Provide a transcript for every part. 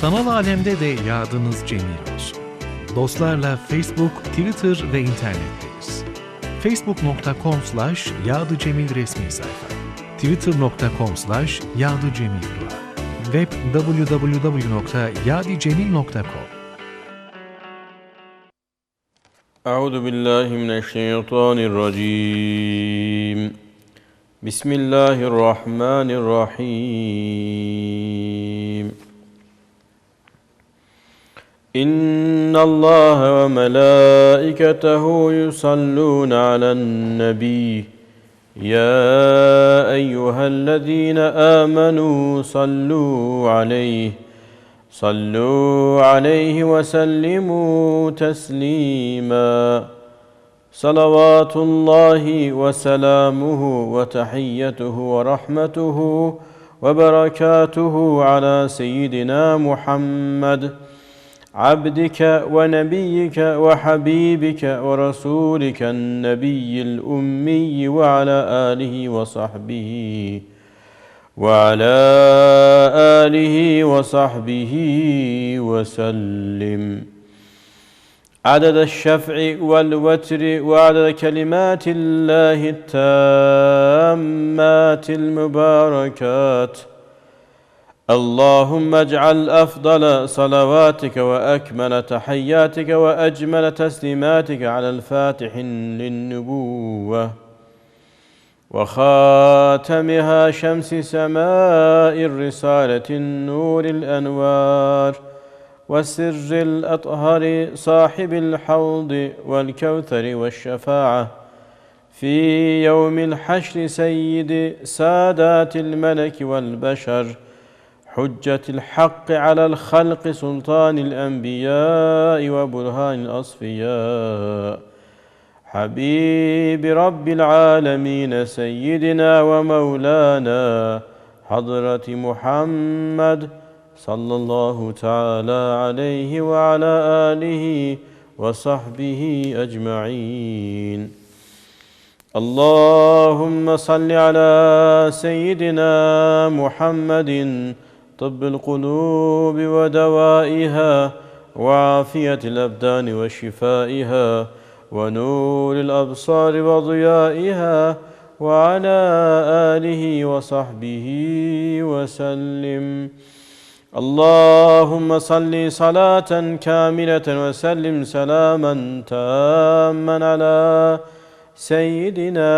sanal alemde de yardımınız cemil olsun. Dostlarla Facebook, Twitter ve internetteyiz. facebook.com slash yağdıcemil resmi sayfa. Twitter.com slash yağdıcemildua web www.yadicemil.com Euzu billahi mineşşeytanirracim. Bismillahirrahmanirrahim. إن الله وملائكته يصلون على النبي. يا أيها الذين آمنوا صلوا عليه صلوا عليه وسلموا تسليما. صلوات الله وسلامه وتحيته ورحمته وبركاته على سيدنا محمد عبدك ونبيك وحبيبك ورسولك النبي الأمي وعلى آله وصحبه وعلى آله وصحبه وسلم. عدد الشفع والوتر وعدد كلمات الله التامات المباركات. اللهم اجعل أفضل صلواتك وأكمل تحياتك وأجمل تسليماتك على الفاتح للنبوة وخاتمها شمس سماء الرسالة النور الأنوار والسر الأطهر صاحب الحوض والكوثر والشفاعة في يوم الحشر سيد سادات الملك والبشر حجة الحق على الخلق سلطان الأنبياء وبرهان الأصفياء. حبيب رب العالمين سيدنا ومولانا حضرة محمد صلى الله تعالى عليه وعلى آله وصحبه أجمعين. اللهم صل على سيدنا محمد طب القلوب ودوائها وعافية الأبدان وشفائها ونور الأبصار وضيائها وعلى آله وصحبه وسلم. اللهم صل صلاة كاملة وسلم سلاما تاما على سيدنا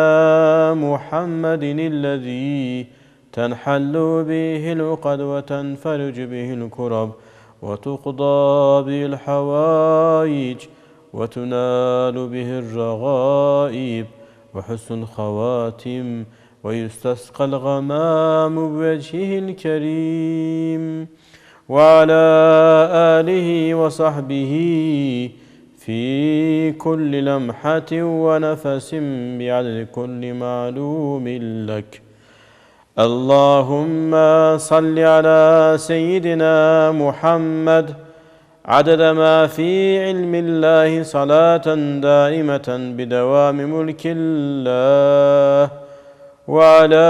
محمد الذي تنحل به العقد وتنفرج به الكرب وتقضى به الحوائج وتنال به الرغائب. وحسن الخواتم ويستسقى الغمام بوجهه الكريم. وعلى آله وصحبه في كل لمحة ونفس بعدد كل معلوم لك. اللهم صل على سيدنا محمد. عدد ما في علم الله صلاة دائمة بدوام ملك الله. وعلى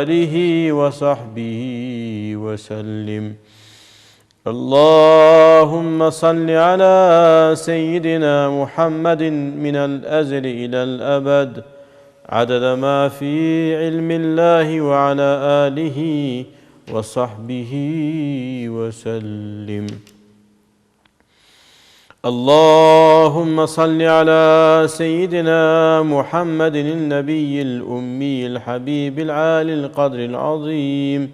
آله وصحبه وسلم. اللهم صل على سيدنا محمد من الأزل إلى الأبد. عدد ما في علم الله وعلى آله وصحبه وسلم. اللهم صل على سيدنا محمد النبي الأمي الحبيب العالي القدر العظيم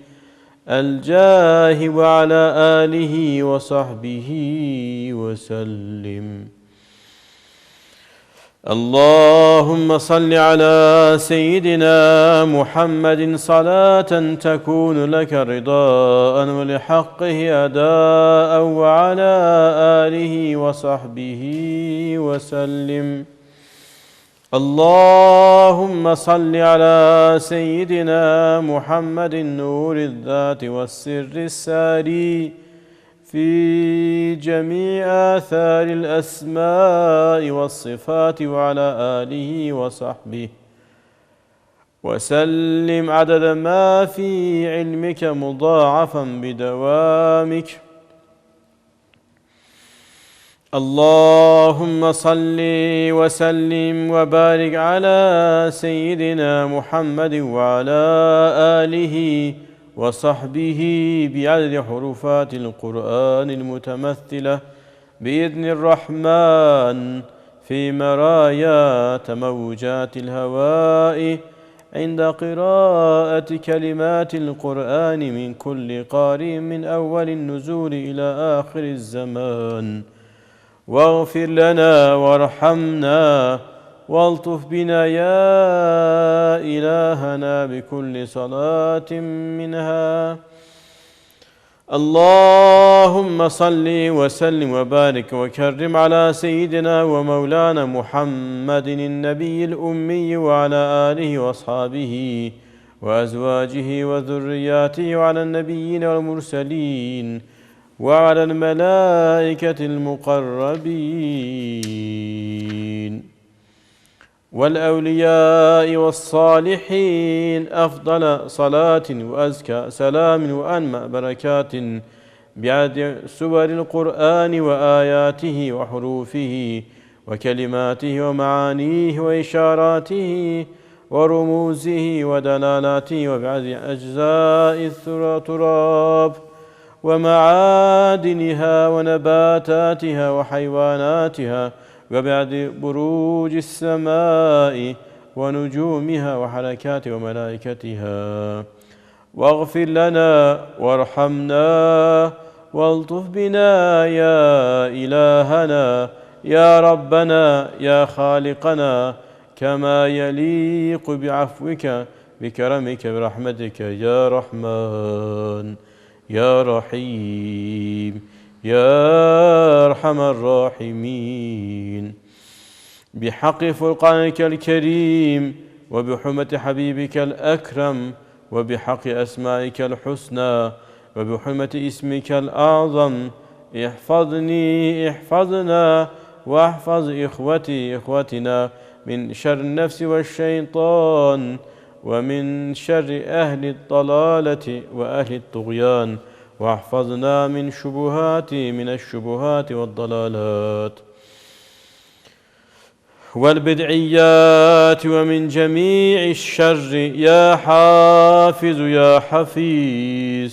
الجاه وعلى آله وصحبه وسلم. اللهم صل على سيدنا محمد صلاة تكون لك رضاء ولحقه أداء وعلى آله وصحبه وسلم. اللهم صل على سيدنا محمد نور الذات والسر الساري. في جميع آثار الأسماء والصفات وعلى آله وصحبه. وسلم عدد ما في علمك مضاعفا بدوامك. اللهم صل وسلم وبارك على سيدنا محمد وعلى آله وصحبه بعدد حروفات القرآن المتمثلة بإذن الرحمن في مرايا تموجات الهواء عند قراءة كلمات القرآن من كل قارئ من أول النزول إلى آخر الزمان. واغفر لنا وارحمنا والطف بنا يا إلهنا بكل صلاة منها. اللهم صل وسلم وبارك وكرم على سيدنا ومولانا محمد النبي الأمي وعلى آله وأصحابه وأزواجه وذرياته وعلى النبيين والمرسلين وعلى الملائكة المقربين. والأولياء والصالحين أفضل صلاة وأزكى سلام وأنمى بركات بعد سور القرآن وآياته وحروفه وكلماته ومعانيه وإشاراته ورموزه ودلالاته وبعد أجزاء التراب ومعادنها ونباتاتها وحيواناتها وبعد بروج السماء ونجومها وحركات وملائكتها. واغفر لنا وارحمنا والطف بنا يا إلهنا يا ربنا يا خالقنا كما يليق بعفوك بكرمك برحمتك يا رحمن يا رحيم يا أرحم الراحمين. بحق فرقانك الكريم وبحرمه حبيبك الأكرم وبحق أسمائك الحسنى وبحرمه اسمك الأعظم. احفظني احفظنا واحفظ إخوتي إخوتنا من شر النفس والشيطان ومن شر أهل الضلالة وأهل الطغيان. واحفظنا من شبهات من الشبهات والضلالات. والبدعيات ومن جميع الشر يا حافظ يا حفيظ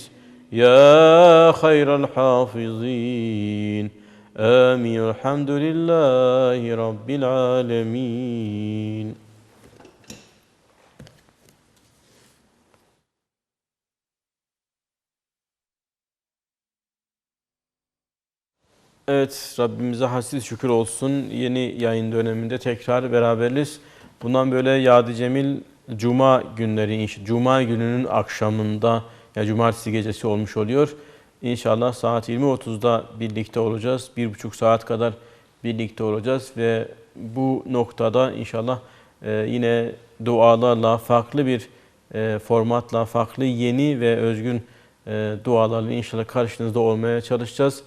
يا خير الحافظين. آمين. الحمد لله رب العالمين. Evet, Rabbimize hassiz şükür olsun. Yeni yayın döneminde tekrar beraberiz. Bundan böyle Yadi Cemil Cuma günleri, Cuma gününün akşamında, ya Cumartesi gecesi olmuş oluyor. İnşallah saat 20.30'da birlikte olacağız. Bir buçuk saat kadar birlikte olacağız ve bu noktada inşallah e, yine dualarla, farklı bir e, formatla, farklı yeni ve özgün e, dualarla inşallah karşınızda olmaya çalışacağız.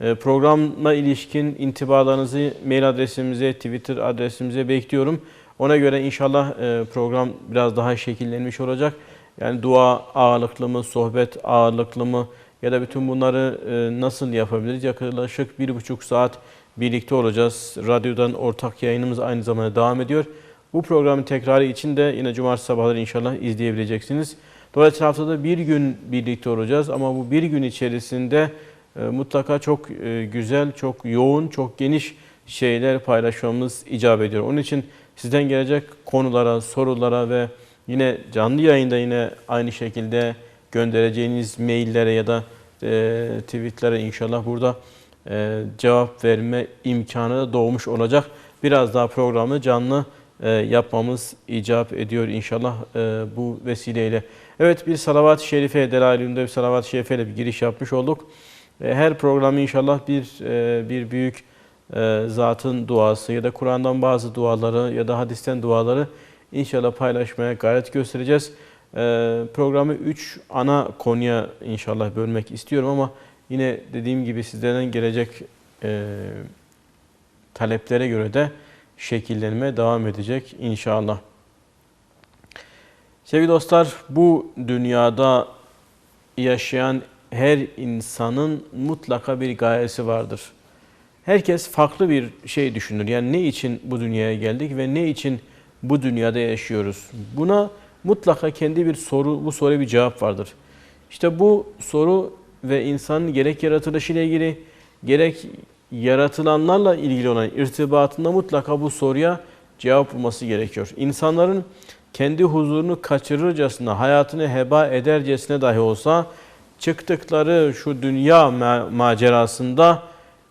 Ee, programa ilişkin intibalarınızı mail adresimize, Twitter adresimize bekliyorum. Ona göre inşallah e, program biraz daha şekillenmiş olacak. Yani dua ağırlıklı mı, sohbet ağırlıklı mı ya da bütün bunları e, nasıl yapabiliriz? Yaklaşık bir buçuk saat birlikte olacağız. Radyodan ortak yayınımız aynı zamanda devam ediyor. Bu programın tekrarı için de yine cumartesi sabahları inşallah izleyebileceksiniz. Dolayısıyla haftada bir gün birlikte olacağız ama bu bir gün içerisinde mutlaka çok e, güzel, çok yoğun, çok geniş şeyler paylaşmamız icap ediyor. Onun için sizden gelecek konulara, sorulara ve yine canlı yayında yine aynı şekilde göndereceğiniz maillere ya da e, tweetlere inşallah burada e, cevap verme imkanı da doğmuş olacak. Biraz daha programı canlı yapmamız icap ediyor inşallah bu vesileyle. Evet bir salavat-ı şerife, Delailü'nde bir salavat-ı şerife ile bir giriş yapmış olduk. Her programı inşallah bir e, bir büyük e, zatın duası ya da Kur'an'dan bazı duaları ya da hadisten duaları inşallah paylaşmaya gayret göstereceğiz. E, programı üç ana konuya inşallah bölmek istiyorum ama yine dediğim gibi sizlerden gelecek taleplere göre de şekillenme devam edecek inşallah. Sevgili dostlar, bu dünyada yaşayan her insanın mutlaka bir gayesi vardır. Herkes farklı bir şey düşünür. Yani ne için bu dünyaya geldik ve ne için bu dünyada yaşıyoruz? Buna mutlaka kendi bir soru, bu soruya bir cevap vardır. İşte bu soru ve insanın gerek yaratılışıyla ilgili, gerek yaratılanlarla ilgili olan irtibatında mutlaka bu soruya cevap bulması gerekiyor. İnsanların kendi huzurunu kaçırırcasına, hayatını heba edercesine dahi olsa çıktıkları şu dünya ma- macerasında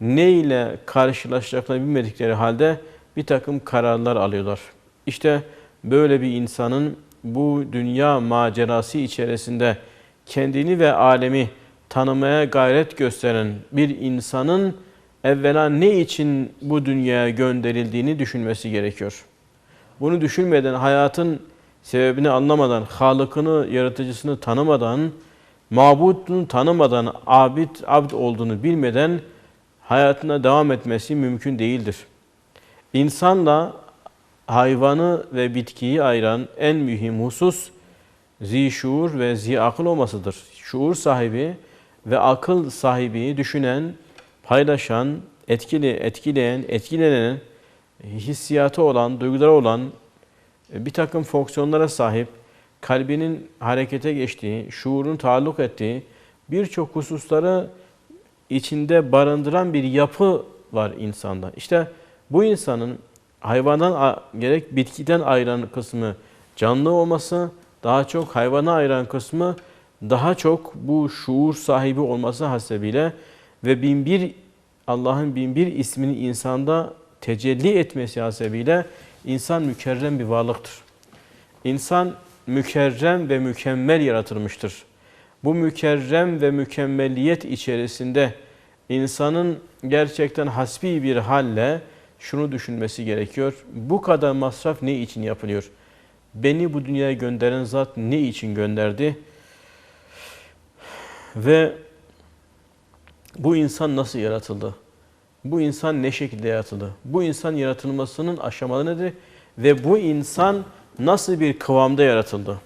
ne ile karşılaşacaklarını bilmedikleri halde bir takım kararlar alıyorlar. İşte böyle bir insanın bu dünya macerası içerisinde kendini ve alemi tanımaya gayret gösteren bir insanın evvela ne için bu dünyaya gönderildiğini düşünmesi gerekiyor. Bunu düşünmeden, hayatın sebebini anlamadan, Halık'ını, yaratıcısını tanımadan, mabudunu tanımadan, abid, abd olduğunu bilmeden hayatına devam etmesi mümkün değildir. İnsanla hayvanı ve bitkiyi ayıran en mühim husus zi şuur ve zi akıl olmasıdır. Şuur sahibi ve akıl sahibi düşünen, paylaşan, etkili, etkileyen, etkilenen, hissiyatı olan, duyguları olan bir takım fonksiyonlara sahip, kalbinin harekete geçtiği, şuurun taalluk ettiği birçok hususları içinde barındıran bir yapı var insanda. İşte bu insanın hayvandan gerek bitkiden ayıran kısmı canlı olması, daha çok hayvana ayıran kısmı daha çok bu şuur sahibi olması hasebiyle ve binbir Allah'ın binbir ismini insanda tecelli etmesi hasebiyle insan mükerrem bir varlıktır. İnsan mükerrem ve mükemmel yaratılmıştır. Bu mükerrem ve mükemmelliyet içerisinde insanın gerçekten hasbi bir halle şunu düşünmesi gerekiyor. Bu kadar masraf ne için yapılıyor? Beni bu dünyaya gönderen zat ne için gönderdi? Ve bu insan nasıl yaratıldı? Bu insan ne şekilde yaratıldı? Bu insan yaratılmasının aşamaları nedir? Ve bu insan nasıl bir kıvamda yaratıldı?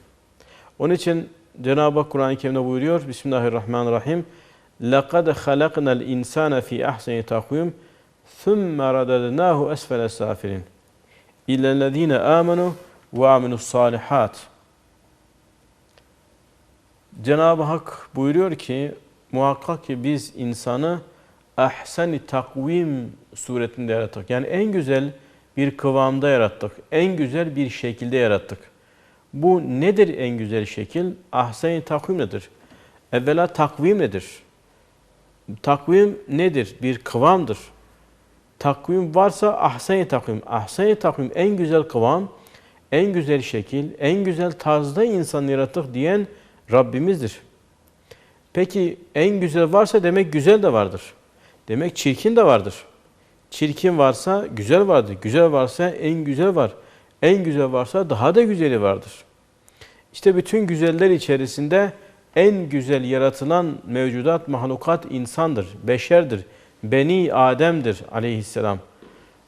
Onun için Cenab-ı Hak Kur'an-ı Kerim'de buyuruyor Bismillahirrahmanirrahim لَقَدْ خَلَقْنَا الْاِنْسَانَ ف۪ي اَحْسَنِ تَقْوِيمٍ ثُمَّ رَدَدْنَاهُ أَسْفَلَ السَّافِلِينَ اِلَّا الَّذ۪ينَ آمَنُوا وَعَمِلُوا الصَّالِحَاتِ Cenab-ı Hak buyuruyor ki muhakkak ki biz insanı ahsen-i takvim suretinde yarattık. Yani en güzel bir kıvamda yarattık. En güzel bir şekilde yarattık. Bu nedir en güzel şekil? Ahseni takvim nedir? Evvela takvim nedir? Takvim nedir? Bir kıvamdır. Takvim varsa ahseni takvim. Ahseni takvim en güzel kıvam, en güzel şekil, en güzel tarzda insan yarattık diyen Rabbimizdir. Peki en güzel varsa demek güzel de vardır. Demek çirkin de vardır. Çirkin varsa güzel vardır. Güzel varsa en güzel var. En güzel varsa daha da güzeli vardır. İşte bütün güzeller içerisinde en güzel yaratılan mevcudat, mahlukat insandır, beşerdir. Beni Adem'dir aleyhisselam.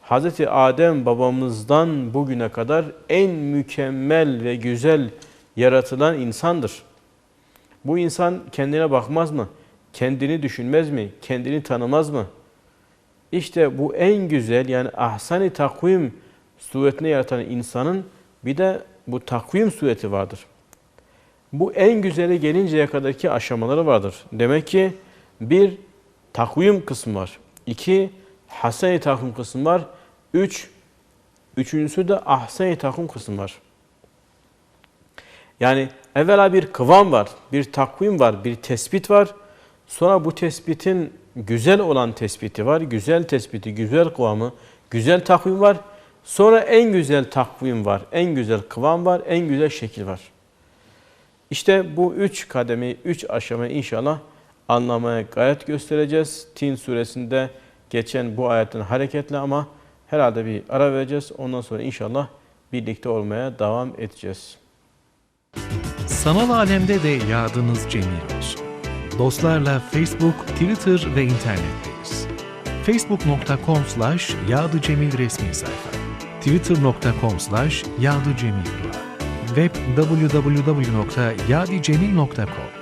Hazreti Adem babamızdan bugüne kadar en mükemmel ve güzel yaratılan insandır. Bu insan kendine bakmaz mı? Kendini düşünmez mi? Kendini tanımaz mı? İşte bu en güzel yani ahsani takvim suretine yaratan insanın bir de bu takvim sureti vardır. Bu en güzeli gelinceye kadarki aşamaları vardır. Demek ki bir takvim kısmı var. İki haseni takvim kısmı var. Üç, üçüncüsü de ahseni takvim kısmı var. Yani evvela bir kıvam var, bir takvim var, bir tespit var. Sonra bu tespitin güzel olan tespiti var. Güzel tespiti, güzel kıvamı, güzel takvim var. Sonra en güzel takvim var, en güzel kıvam var, en güzel şekil var. İşte bu üç kademi, üç aşamayı inşallah anlamaya gayret göstereceğiz. Tin suresinde geçen bu ayetin hareketle ama herhalde bir ara vereceğiz. Ondan sonra inşallah birlikte olmaya devam edeceğiz. Sanal alemde de yadınız cemil olsun. Dostlarla Facebook, Twitter ve internetteyiz. facebook.com slash yadıcemil resmi sayfa. twitter.com slash yadıcemil web www.yadicemil.com